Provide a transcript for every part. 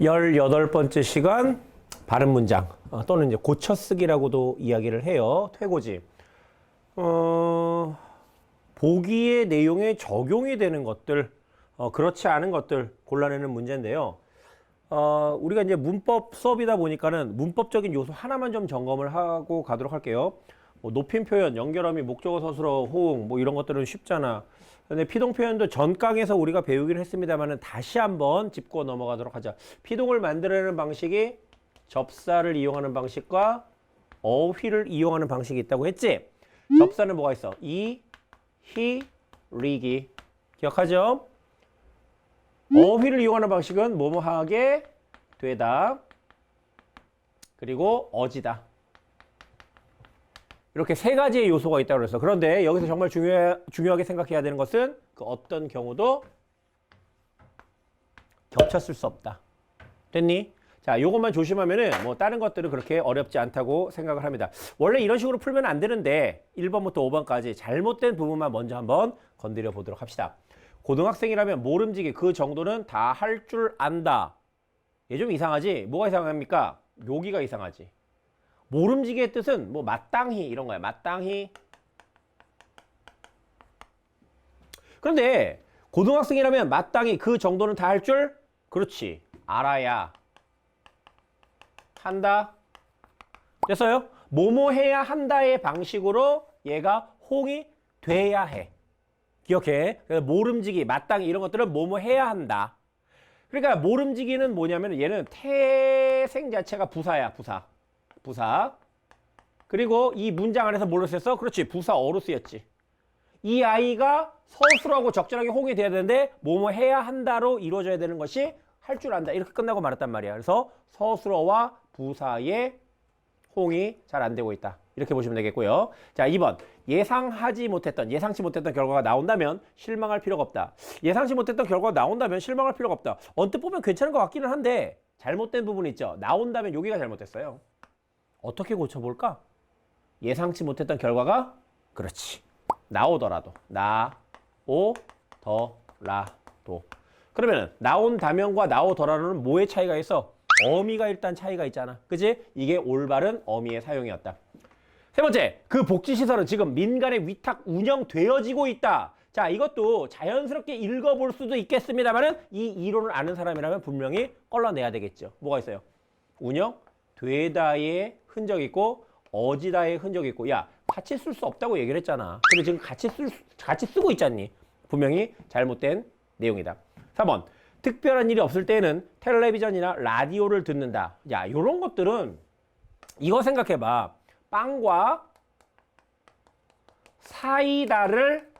18번째 시간 발음 문장 어, 또는 이제 고쳐 쓰기라고도 이야기를 해요. 퇴고지. 어, 보기의 내용에 적용이 되는 것들, 어, 그렇지 않은 것들 골라내는 문제인데요. 어, 우리가 이제 문법 수업이다 보니까는 문법적인 요소 하나만 좀 점검을 하고 가도록 할게요. 뭐 높임 표현, 연결어미, 목적어 서술어, 호응, 뭐 이런 것들은 쉽잖아. 근데 피동 표현도 전강에서 우리가 배우기는 했습니다만은 다시 한번 짚고 넘어가도록 하자. 피동을 만들어내는 방식이 접사를 이용하는 방식과 어휘를 이용하는 방식이 있다고 했지? 접사는 뭐가 있어? 이, 히, 리기. 기억하죠? 어휘를 이용하는 방식은 뭐뭐하게 되다. 그리고 어지다. 이렇게 세 가지의 요소가 있다고 그랬어. 그런데 여기서 정말 중요, 중요하게 생각해야 되는 것은 그 어떤 경우도 겹쳤을 수 없다. 됐니? 자, 요것만 조심하면은 뭐 다른 것들은 그렇게 어렵지 않다고 생각을 합니다. 원래 이런 식으로 풀면 안 되는데 1번부터 5번까지 잘못된 부분만 먼저 한번 건드려 보도록 합시다. 고등학생이라면 모름지기 그 정도는 다 할 줄 안다. 얘 좀 이상하지? 뭐가 이상합니까? 여기가 이상하지. 모름지기의 뜻은 뭐 마땅히 이런 거야. 마땅히. 그런데 고등학생이라면 마땅히 그 정도는 다 할 줄? 그렇지. 알아야 한다. 됐어요? 뭐뭐 해야 한다의 방식으로 얘가 홍이 돼야 해. 기억해. 모름지기, 마땅히 이런 것들은 뭐뭐 해야 한다. 그러니까 모름지기는 뭐냐면 얘는 태생 자체가 부사야, 부사. 부사. 그리고 이 문장 안에서 뭘로 쓰였어? 그렇지. 부사어로 쓰였지. 이 아이가 서술하고 적절하게 홍이 돼야 되는데 뭐뭐 해야 한다로 이루어져야 되는 것이 할 줄 안다. 이렇게 끝나고 말았단 말이야. 그래서 서술어와 부사의 홍이 잘 안 되고 있다. 이렇게 보시면 되겠고요. 자, 2번. 예상하지 못했던, 예상치 못했던 결과가 나온다면 실망할 필요가 없다. 예상치 못했던 결과가 나온다면 실망할 필요가 없다. 언뜻 보면 괜찮은 것 같기는 한데 잘못된 부분이 있죠. 나온다면 여기가 잘못됐어요. 어떻게 고쳐볼까? 예상치 못했던 결과가 그렇지. 나오더라도 나오더라도 그러면 나온다면과 나오더라도는 뭐의 차이가 있어? 어미가 일단 차이가 있잖아. 그지? 이게 올바른 어미의 사용이었다. 세 번째, 그 복지시설은 지금 민간에 위탁 운영되어지고 있다. 자, 이것도 자연스럽게 읽어볼 수도 있겠습니다만은 이 이론을 아는 사람이라면 분명히 걸러내야 되겠죠. 뭐가 있어요? 운영 되다의 흔적이 있고 어지다의 흔적이 있고 야 같이 쓸 수 없다고 얘기를 했잖아. 근데 지금 같이 쓸 수- 같이 쓰고 있잖니. 분명히 잘못된 내용이다. 3번. 특별한 일이 없을 때는 텔레비전이나 라디오를 듣는다. 야, 요런 것들은 이거 생각해 봐. 빵과 사이다를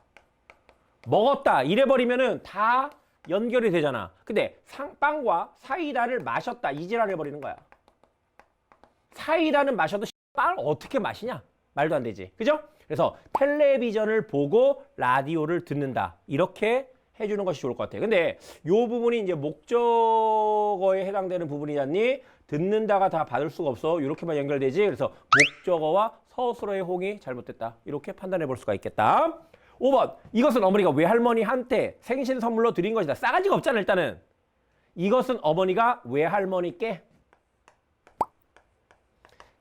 먹었다. 이래 버리면은 다 연결이 되잖아. 근데 상, 빵과 사이다를 마셨다. 이지랄 해 버리는 거야. 사이다는 마셔도 빵을 어떻게 마시냐? 말도 안 되지. 그죠? 그래서 텔레비전을 보고 라디오를 듣는다. 이렇게 해주는 것이 좋을 것 같아요. 근데 요 부분이 이제 목적어에 해당되는 부분이잖니? 듣는다가 다 받을 수가 없어. 이렇게만 연결되지. 그래서 목적어와 서술어의 홍이 잘못됐다. 이렇게 판단해 볼 수가 있겠다. 5번. 이것은 어머니가 외할머니한테 생신 선물로 드린 것이다. 싸가지가 없잖아, 일단은. 이것은 어머니가 외할머니께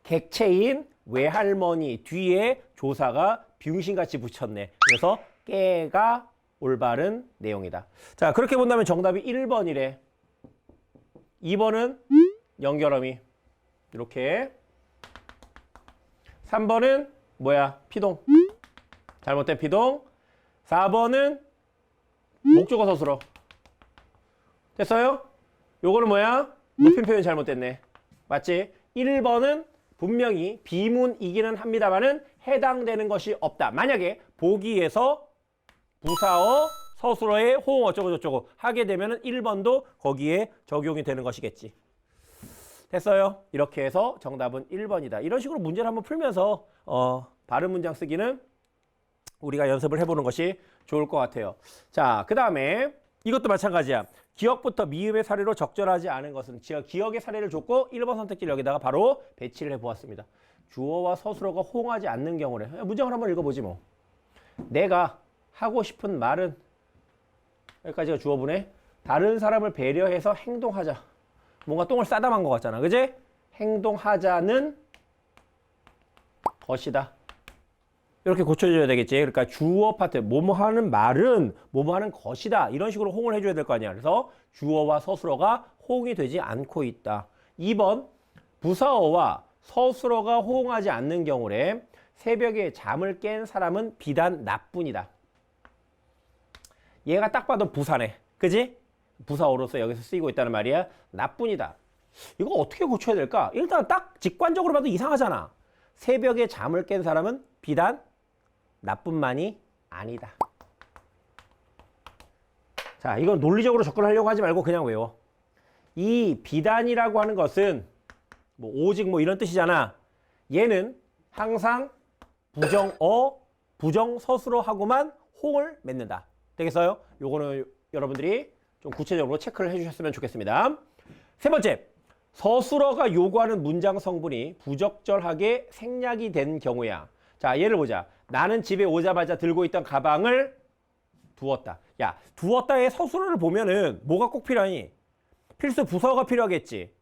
객체인 외할머니 뒤에 조사가 병신같이 붙였네. 그래서 깨가 올바른 내용이다. 자, 그렇게 본다면 정답이 1번이래. 2번은 연결어미. 이렇게. 3번은 뭐야? 피동. 잘못된 피동. 4번은 목적어 서술어. 됐어요? 요거는 뭐야? 높임 표현 잘못됐네. 맞지? 1번은 분명히 비문이기는 합니다만은 해당되는 것이 없다. 만약에 보기에서 부사어, 서술어의 호응 어쩌고 저쩌고 하게 되면은 1번도 거기에 적용이 되는 것이겠지. 됐어요? 이렇게 해서 정답은 1번이다. 이런 식으로 문제를 한번 풀면서 어, 발음 문장 쓰기는 우리가 연습을 해보는 것이 좋을 것 같아요. 자, 그 다음에 이것도 마찬가지야. 기억부터 미음의 사례로 적절하지 않은 것은 지역, 기억의 사례를 줬고 1번 선택지를 여기다가 바로 배치를 해보았습니다. 주어와 서술어가 호응하지 않는 경우래. 문장을 한번 읽어보지 뭐. 내가 하고 싶은 말은 여기까지가 주어보네. 다른 사람을 배려해서 행동하자. 뭔가 똥을 만것 같잖아. 그지? 행동하자는 것이다. 이렇게 고쳐줘야 되겠지. 그러니까 주어 파트, 뭐뭐 하는 말은 뭐뭐 하는 것이다. 이런 식으로 홍을 해줘야 될 거 아니야. 그래서 주어와 서술어가 호응이 되지 않고 있다. 2번, 부사어와 서술어가 호응하지 않는 경우에 새벽에 잠을 깬 사람은 비단 나뿐이다. 얘가 딱 봐도 부사네. 그지? 부사어로서 여기서 쓰이고 있다는 말이야. 나뿐이다. 이거 어떻게 고쳐야 될까? 일단 딱 직관적으로 봐도 이상하잖아. 새벽에 잠을 깬 사람은 비단 나뿐만이 아니다. 자, 이건 논리적으로 접근하려고 하지 말고 그냥 외워. 이 비단이라고 하는 것은 뭐 오직 뭐 이런 뜻이잖아. 얘는 항상 부정어, 부정서술어 하고만 홍을 맺는다. 되겠어요? 요거는 여러분들이 좀 구체적으로 체크를 해주셨으면 좋겠습니다. 세 번째, 서술어가 요구하는 문장 성분이 부적절하게 생략이 된 경우야. 자, 예를 보자. 나는 집에 오자마자 들고 있던 가방을 두었다. 야, 두었다의 서술어를 보면은 뭐가 꼭 필요하니? 필수 부서가 필요하겠지.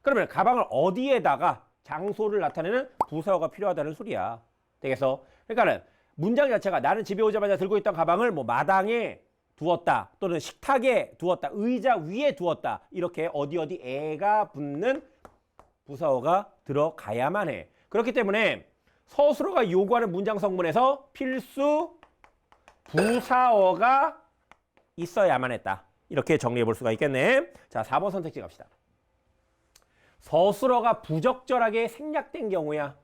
그러면 가방을 어디에다가 장소를 나타내는 부서가 필요하다는 소리야. 되겠어? 그러니까는 문장 자체가 나는 집에 오자마자 들고 있던 가방을 뭐 마당에 두었다 또는 식탁에 두었다 의자 위에 두었다 이렇게 어디 어디 애가 붙는 부사어가 들어가야만 해. 그렇기 때문에 서술어가 요구하는 문장 성분에서 필수 부사어가 있어야만 했다. 이렇게 정리해 볼 수가 있겠네. 자, 4번 선택지 갑시다. 서술어가 부적절하게 생략된 경우야.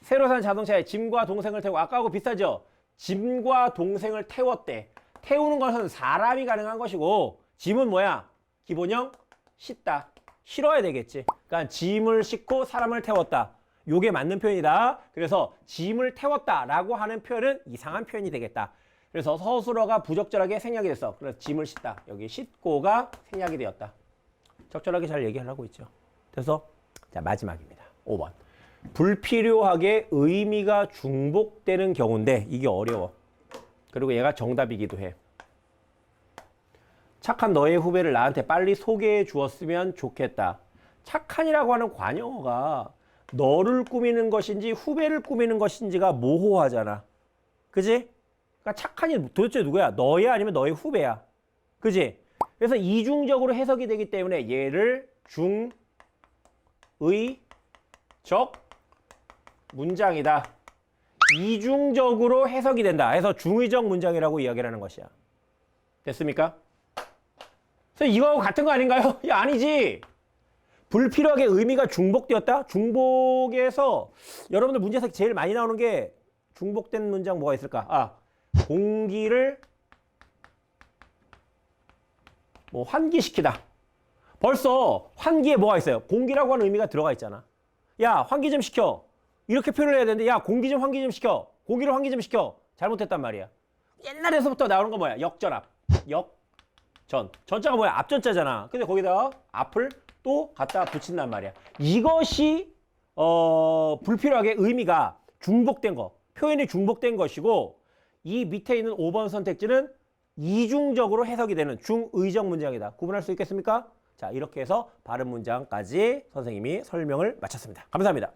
새로 산 자동차에 짐과 동생을 태우고 아까하고 비슷하죠? 짐과 동생을 태웠대. 태우는 것은 사람이 가능한 것이고 짐은 뭐야? 기본형 싣다. 실어야 되겠지. 그러니까 짐을 싣고 사람을 태웠다. 요게 맞는 표현이다. 그래서 짐을 태웠다라고 하는 표현은 이상한 표현이 되겠다. 그래서 서술어가 부적절하게 생략이 됐어. 그래서 짐을 싣다. 여기 싣고가 생략이 되었다. 적절하게 잘 얘기하려고 있죠. 그래서 자 마지막입니다. 5번. 불필요하게 의미가 중복되는 경우인데 이게 어려워. 그리고 얘가 정답이기도 해. 착한 너의 후배를 나한테 빨리 소개해 주었으면 좋겠다. 착한이라고 하는 관용어가 너를 꾸미는 것인지 후배를 꾸미는 것인지가 모호하잖아. 그지? 그러니까 착한이 도대체 누구야? 너야 아니면 너의 후배야? 그지? 그래서 이중적으로 해석이 되기 때문에 얘를 중, 의, 적 문장이다. 이중적으로 해석이 된다. 해서 중의적 문장이라고 이야기를 하는 것이야. 됐습니까? 그래서 이거하고 같은 거 아닌가요? 야, 아니지. 불필요하게 의미가 중복되었다? 중복에서 여러분들 문제에서 제일 많이 나오는 게 중복된 문장 뭐가 있을까? 아, 공기를 뭐 환기시키다. 벌써 환기에 뭐가 있어요? 공기라고 하는 의미가 들어가 있잖아. 야, 환기 좀 시켜. 이렇게 표현을 해야 되는데 야, 공기 좀 환기 좀 시켜. 공기를 환기 좀 시켜. 잘못했단 말이야. 옛날에서부터 나오는 건 뭐야? 역전압. 역전. 전자가 뭐야? 앞전자잖아. 근데 거기다가 앞을 또 갖다 붙인단 말이야. 이것이 어, 불필요하게 의미가 중복된 거. 표현이 중복된 것이고 이 밑에 있는 5번 선택지는 이중적으로 해석이 되는 중의적 문장이다. 구분할 수 있겠습니까? 자, 이렇게 해서 바른 문장까지 선생님이 설명을 마쳤습니다. 감사합니다.